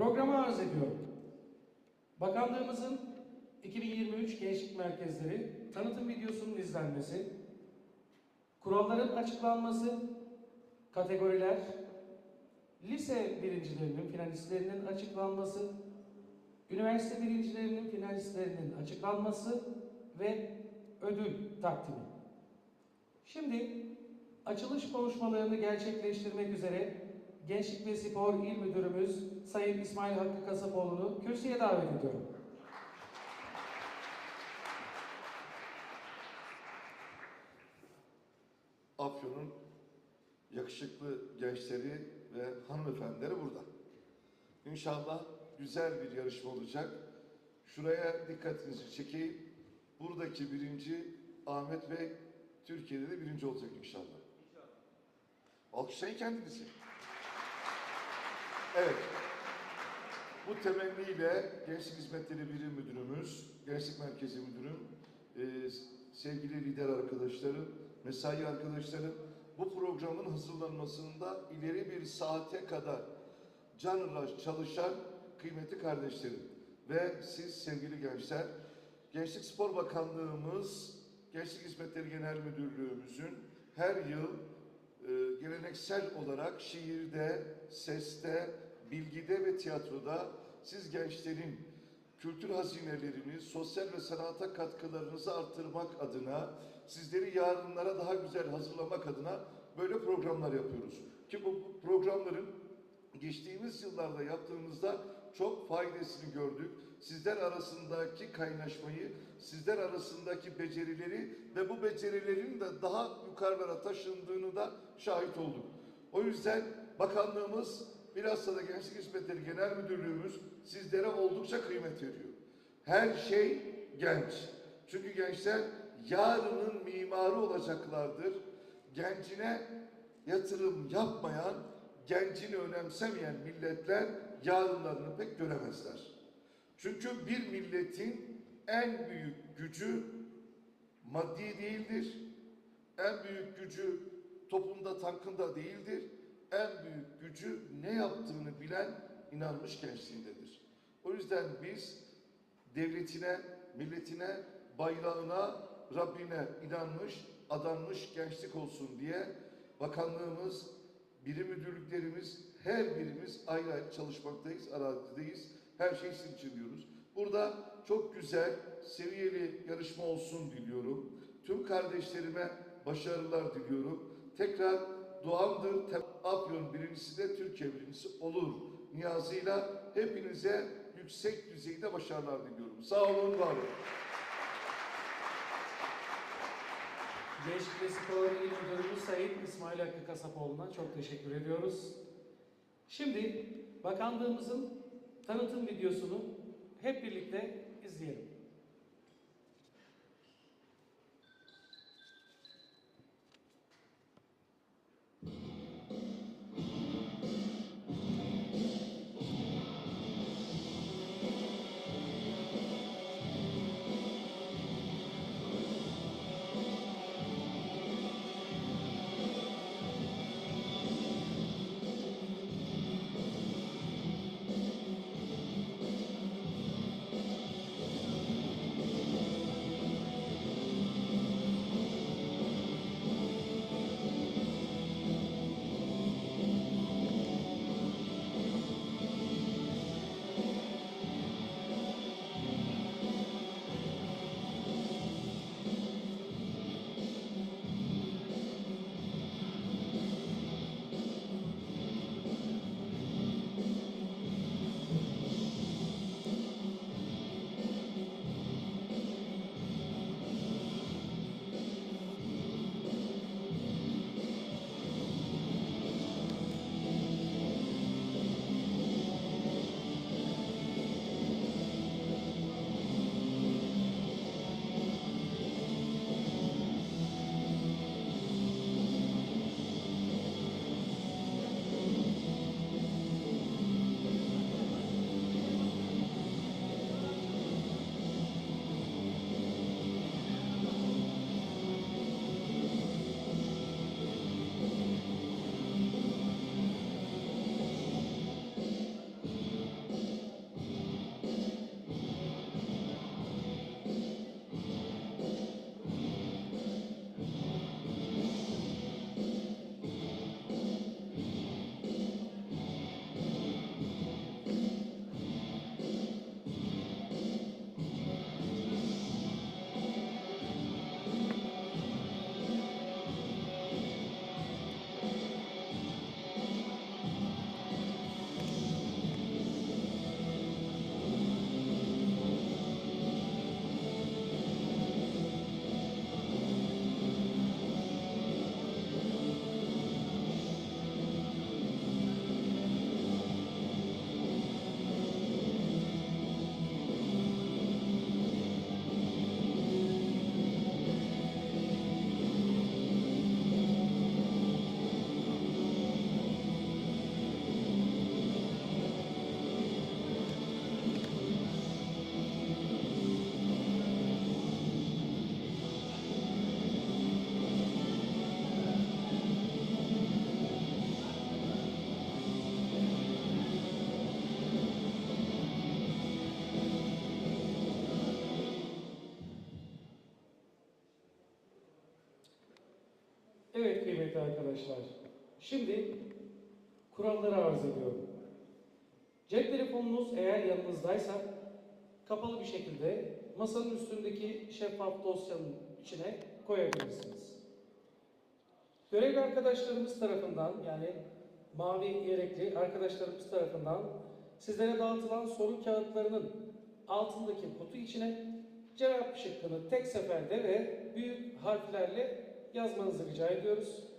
Programı arz ediyorum. Bakanlığımızın 2023 Gençlik Merkezleri tanıtım videosunun izlenmesi, kuralların açıklanması, kategoriler, lise birincilerinin, finalistlerinin açıklanması, üniversite birincilerinin, finalistlerinin açıklanması ve ödül takdimi. Şimdi açılış konuşmalarını gerçekleştirmek üzere Gençlik ve Spor İl Müdürümüz Sayın İsmail Hakkı Kasapoğlu'nu kürsüye davet ediyorum. Afyon'un yakışıklı gençleri ve hanımefendileri burada. İnşallah güzel bir yarışma olacak. Şuraya dikkatinizi çekeyim. Buradaki birinci Ahmet Bey Türkiye'de de birinci olacak inşallah. İnşallah. Alkışlayın kendinizi. Evet. Bu temenniyle Gençlik Hizmetleri Birim Müdürümüz, Gençlik Merkezi Müdürüm, e, sevgili lider arkadaşlarım, mesai arkadaşlarım, bu programın hazırlanmasında ileri bir saate kadar canla çalışan kıymetli kardeşlerim ve siz sevgili gençler, Gençlik Spor Bakanlığımız, Gençlik Hizmetleri Genel Müdürlüğümüzün her yıl geleneksel olarak şiirde, seste, bilgide ve tiyatroda siz gençlerin kültür hazinelerini, sosyal ve sanata katkılarınızı artırmak adına, sizleri yarınlara daha güzel hazırlamak adına böyle programlar yapıyoruz. Ki bu programların geçtiğimiz yıllarda yaptığımızda çok faydasını gördük. Sizler arasındaki kaynaşmayı, sizler arasındaki becerileri ve bu becerilerin de daha yukarılara taşındığını da şahit olduk. O yüzden bakanlığımız bilhassa da Gençlik Hizmetleri Genel Müdürlüğümüz sizlere oldukça kıymet veriyor. Her şey genç. Çünkü gençler yarının mimarı olacaklardır. Gencine yatırım yapmayan, gencini önemsemeyen milletler yarınlarını pek göremezler. Çünkü bir milletin en büyük gücü maddi değildir. En büyük gücü topunda tankında değildir. En büyük gücü ne yaptığını bilen inanmış gençliğindedir. O yüzden biz devletine, milletine, bayrağına, Rabbine inanmış, adanmış gençlik olsun diye bakanlığımız, birim müdürlüklerimiz, her birimiz ayrı ayrı çalışmaktayız, arazideyiz. Her şey sizin için diyoruz. Burada çok güzel, seviyeli yarışma olsun diliyorum. Tüm kardeşlerime başarılar diliyorum. Tekrar Tem- Afyon birincisi de Türkiye birincisi olur. Niyazıyla hepinize yüksek düzeyde başarılar diliyorum. Sağ olun, var olun. Ve Spor İl Müdürümüz Sayın İsmail Hakkı Kasapoğlu'na çok teşekkür ediyoruz. Şimdi bakanlığımızın tanıtım videosunu hep birlikte izleyelim. Kıymetli arkadaşlar. Şimdi kuralları arz ediyorum. Cep telefonunuz eğer yanınızdaysa kapalı bir şekilde masanın üstündeki şeffaf dosyanın içine koyabilirsiniz. Görevli arkadaşlarımız tarafından yani mavi yelekli arkadaşlarımız tarafından sizlere dağıtılan soru kağıtlarının altındaki kutu içine cevap şıkkını tek seferde ve büyük harflerle yazmanızı rica ediyoruz.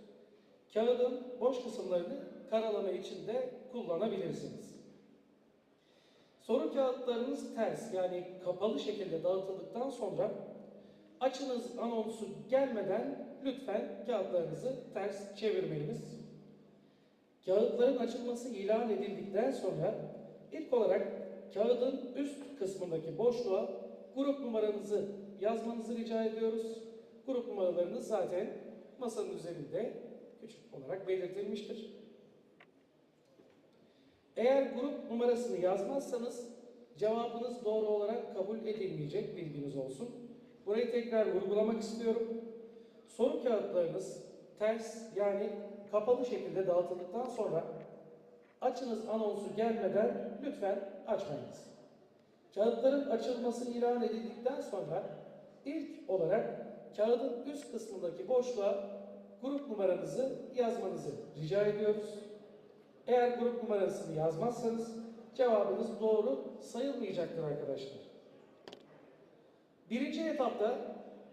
Kağıdın boş kısımlarını karalama için de kullanabilirsiniz. Soru kağıtlarınız ters yani kapalı şekilde dağıtıldıktan sonra açınız anonsu gelmeden lütfen kağıtlarınızı ters çevirmeyiniz. Kağıtların açılması ilan edildikten sonra ilk olarak kağıdın üst kısmındaki boşluğa grup numaranızı yazmanızı rica ediyoruz. Grup numaralarınız zaten masanın üzerinde olarak belirtilmiştir. Eğer grup numarasını yazmazsanız cevabınız doğru olarak kabul edilmeyecek bilginiz olsun. Burayı tekrar vurgulamak istiyorum. Soru kağıtlarınız ters yani kapalı şekilde dağıtıldıktan sonra açınız anonsu gelmeden lütfen açmayınız. Kağıtların açılması ilan edildikten sonra ilk olarak kağıdın üst kısmındaki boşluğa grup numaranızı yazmanızı rica ediyoruz. Eğer grup numarasını yazmazsanız cevabınız doğru sayılmayacaktır arkadaşlar. Birinci etapta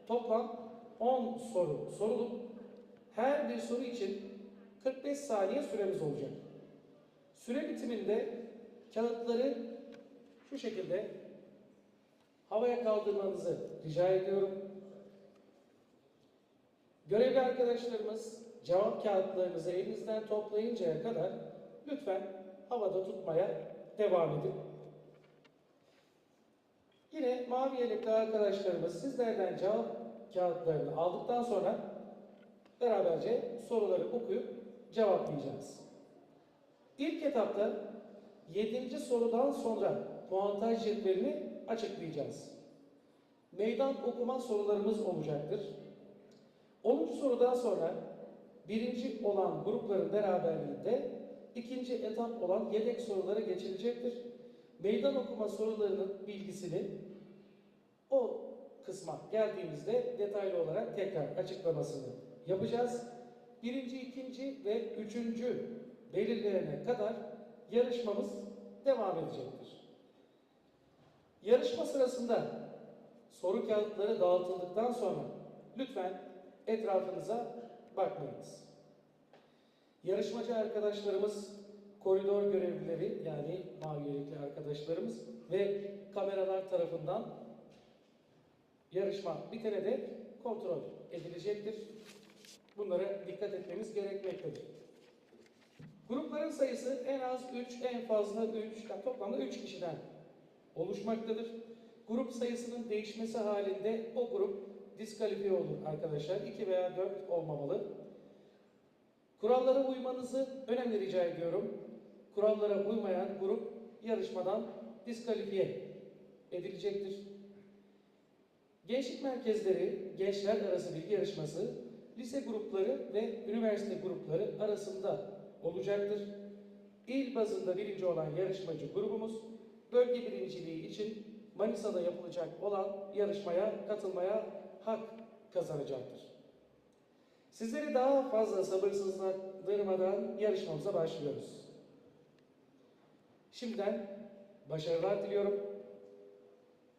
toplam 10 soru sorulup her bir soru için 45 saniye süremiz olacak. Süre bitiminde kağıtları şu şekilde havaya kaldırmanızı rica ediyorum. Görevli arkadaşlarımız cevap kağıtlarınızı elinizden toplayıncaya kadar lütfen havada tutmaya devam edin. Yine mavi yelekli arkadaşlarımız sizlerden cevap kağıtlarını aldıktan sonra beraberce soruları okuyup cevaplayacağız. İlk etapta 7. sorudan sonra puantaj cetvelini açıklayacağız. Meydan okuma sorularımız olacaktır. 10. sorudan sonra birinci olan grupların beraberliğinde ikinci etap olan yedek sorulara geçilecektir. Meydan okuma sorularının bilgisini o kısma geldiğimizde detaylı olarak tekrar açıklamasını yapacağız. Birinci, ikinci ve üçüncü belirlenene kadar yarışmamız devam edecektir. Yarışma sırasında soru kağıtları dağıtıldıktan sonra lütfen etrafınıza bakmayınız. Yarışmacı arkadaşlarımız, koridor görevlileri yani mavi yelekli arkadaşlarımız ve kameralar tarafından yarışma bitene de kontrol edilecektir. Bunlara dikkat etmemiz gerekmektedir. Grupların sayısı en az 3, en fazla 3, yani toplamda 3 kişiden oluşmaktadır. Grup sayısının değişmesi halinde o grup diskalifiye olur arkadaşlar. 2 veya 4 olmamalı. Kurallara uymanızı önemli rica ediyorum. Kurallara uymayan grup yarışmadan diskalifiye edilecektir. Gençlik merkezleri, gençler arası bilgi yarışması, lise grupları ve üniversite grupları arasında olacaktır. İl bazında birinci olan yarışmacı grubumuz, bölge birinciliği için Manisa'da yapılacak olan yarışmaya katılmaya hak kazanacaktır. Sizleri daha fazla sabırsızlandırmadan yarışmamıza başlıyoruz. Şimdiden başarılar diliyorum.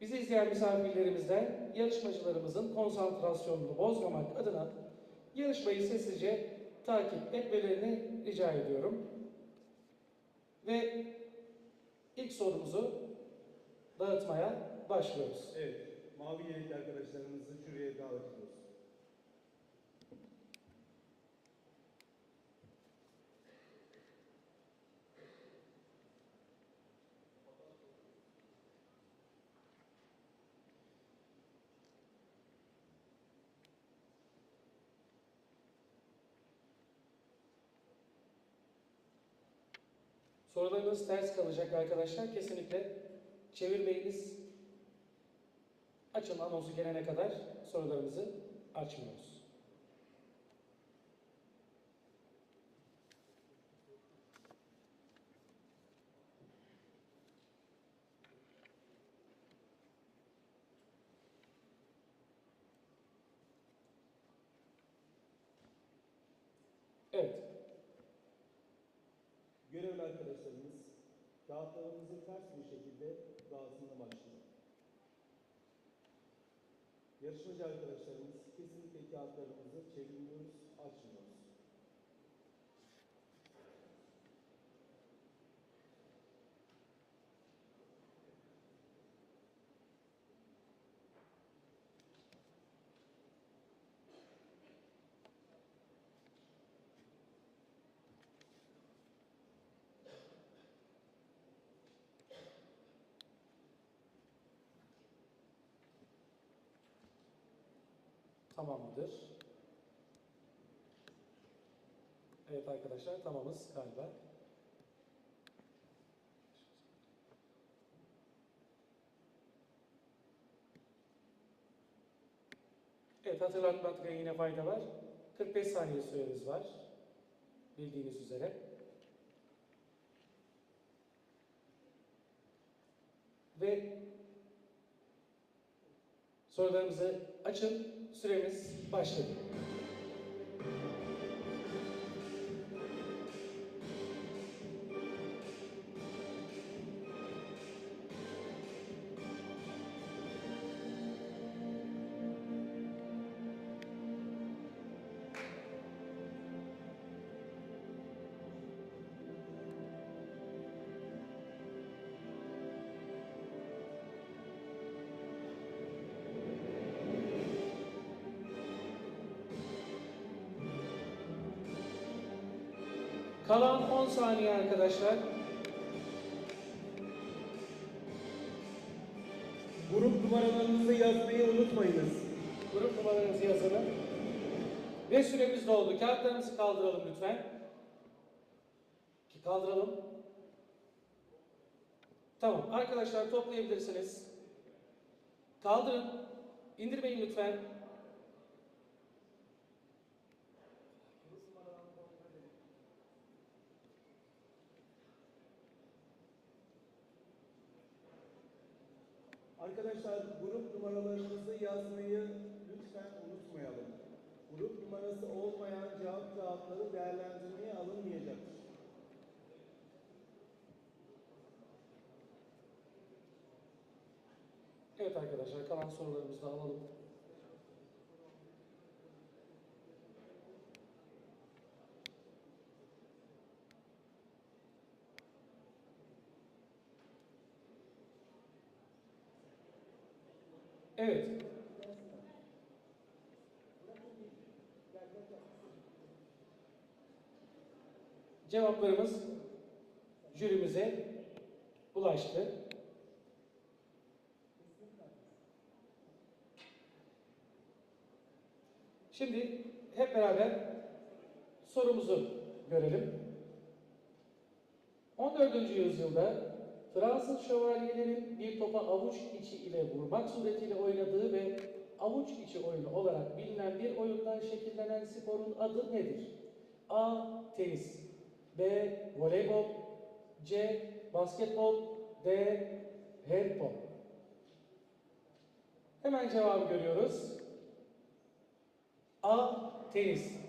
Bizi izleyen misafirlerimizden yarışmacılarımızın konsantrasyonunu bozmamak adına yarışmayı sessizce takip etmelerini rica ediyorum. Ve ilk sorumuzu dağıtmaya başlıyoruz. Evet, mavi yelekli arkadaşlarımızı jüriye davet ediyoruz. Sorularınız ters kalacak arkadaşlar. Kesinlikle çevirmeyiniz. Açın anonsu gelene kadar sorularınızı açmıyoruz. Evet. Görevli arkadaşlarımız kağıtlarımızı ters bir şekilde dağıtımına başlıyor. Yarışmacı arkadaşlarımız kesinlikle kağıtlarımızı çevirmiyoruz, açmıyoruz. Tamam mıdır? Evet arkadaşlar tamamız galiba. Evet hatırlatmakta yine fayda var. 45 saniye süreniz var. Bildiğiniz üzere. Ve sorularımızı açın. Süremiz başladı. Kalan 10 saniye arkadaşlar. Grup numaralarınızı yazmayı unutmayınız. Grup numaralarınızı yazın. Ve süremiz doldu. Kağıtlarımızı kaldıralım lütfen. Ki Kaldıralım. Tamam. Arkadaşlar toplayabilirsiniz. Kaldırın. İndirmeyin lütfen. Arkadaşlar grup numaralarınızı yazmayı lütfen unutmayalım. Grup numarası olmayan cevap kağıtları değerlendirmeye alınmayacaktır. Evet arkadaşlar kalan sorularımızı da alalım. Evet. Cevaplarımız jürimize ulaştı. Şimdi hep beraber sorumuzu görelim. 14. yüzyılda Fransız şövalyelerin bir topa avuç içi ile vurmak suretiyle oynadığı ve avuç içi oyunu olarak bilinen bir oyundan şekillenen sporun adı nedir? A. Tenis B. Voleybol C. Basketbol D. Handbol Hemen cevabı görüyoruz. A. Tenis.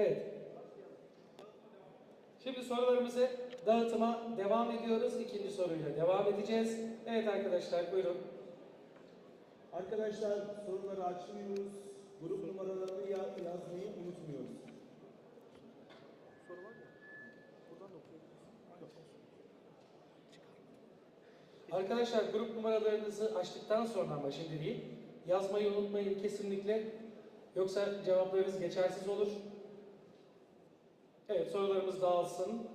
Evet. Şimdi sorularımızı dağıtıma devam ediyoruz. İkinci soruyla devam edeceğiz. Evet arkadaşlar buyurun. Arkadaşlar soruları açmıyoruz. Grup numaralarını ya- yazmayı unutmuyoruz. Arkadaşlar grup numaralarınızı açtıktan sonra ama şimdi değil. Yazmayı unutmayın kesinlikle. Yoksa cevaplarınız geçersiz olur. Evet sorularımız dağılsın.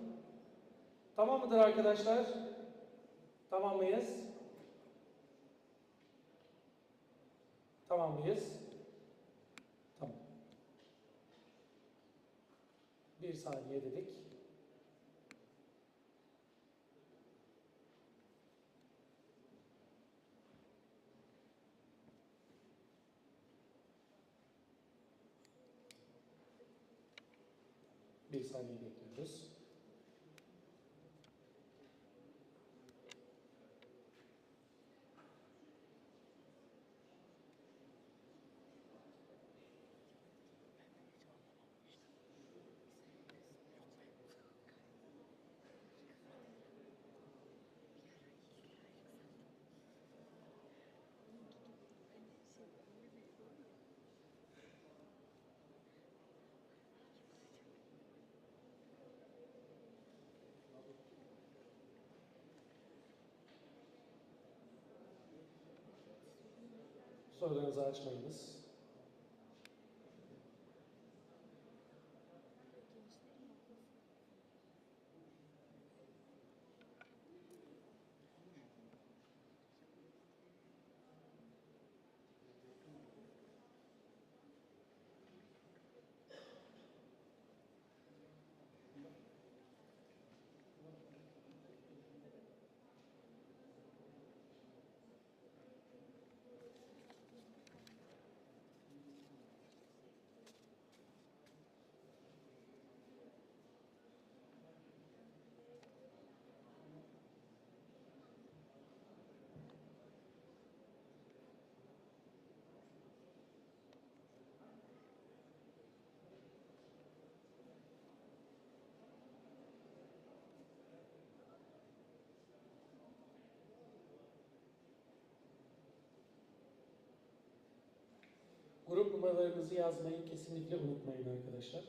Tamam mıdır arkadaşlar? Tamam mıyız? Tamam mıyız? Tamam. Bir saniye dedik. Bir saniye Sorularınızı açmayınız. Grup numaralarınızı yazmayı kesinlikle unutmayın arkadaşlar.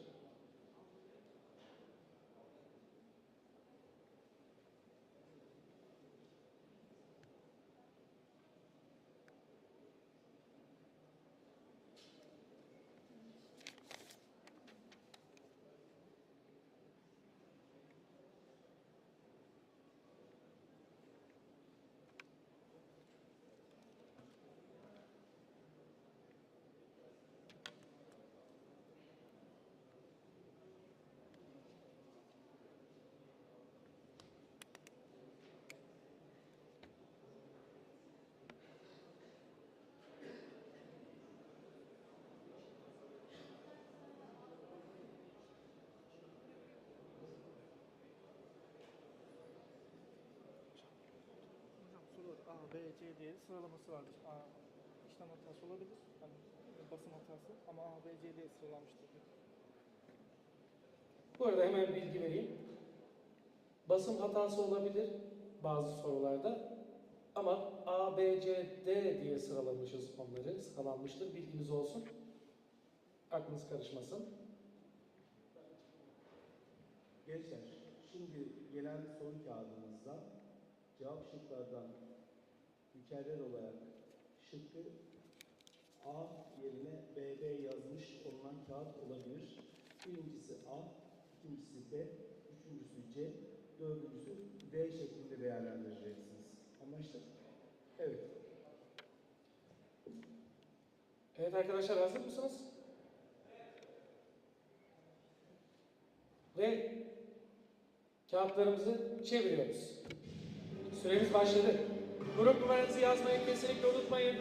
B, C diye sıralaması vardır. A, işlem hatası olabilir. Hani basım hatası ama A, B, C diye sıralanmıştır. Bu arada hemen bilgi vereyim. Basım hatası olabilir bazı sorularda ama A, B, C, D diye sıralamışız onları. Sıralanmıştır. Bilginiz olsun. Aklınız karışmasın. Gençler, şimdi gelen soru kağıdımızda cevap şıklardan mükerrer olarak şıkkı A yerine BB yazmış olunan kağıt olabilir. Birincisi A, ikincisi B, üçüncüsü C, dördüncüsü D şeklinde değerlendireceksiniz. Anlaştık? Evet. Evet arkadaşlar hazır mısınız? Ve kağıtlarımızı çeviriyoruz. Süremiz başladı. Grup numaranızı yazmayı kesinlikle unutmayın.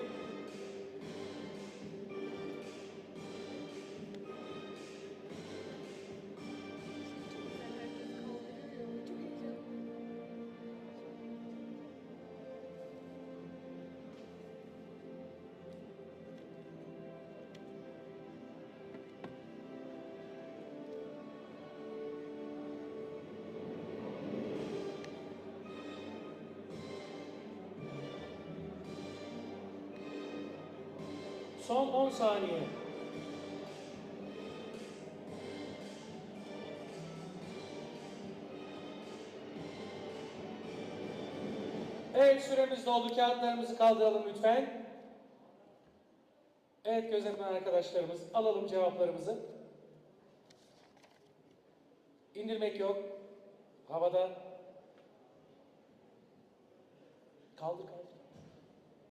Son 10 saniye. Evet süremiz doldu. Kağıtlarımızı kaldıralım lütfen. Evet gözetmen arkadaşlarımız alalım cevaplarımızı. İndirmek yok. Havada. Kaldır kaldır.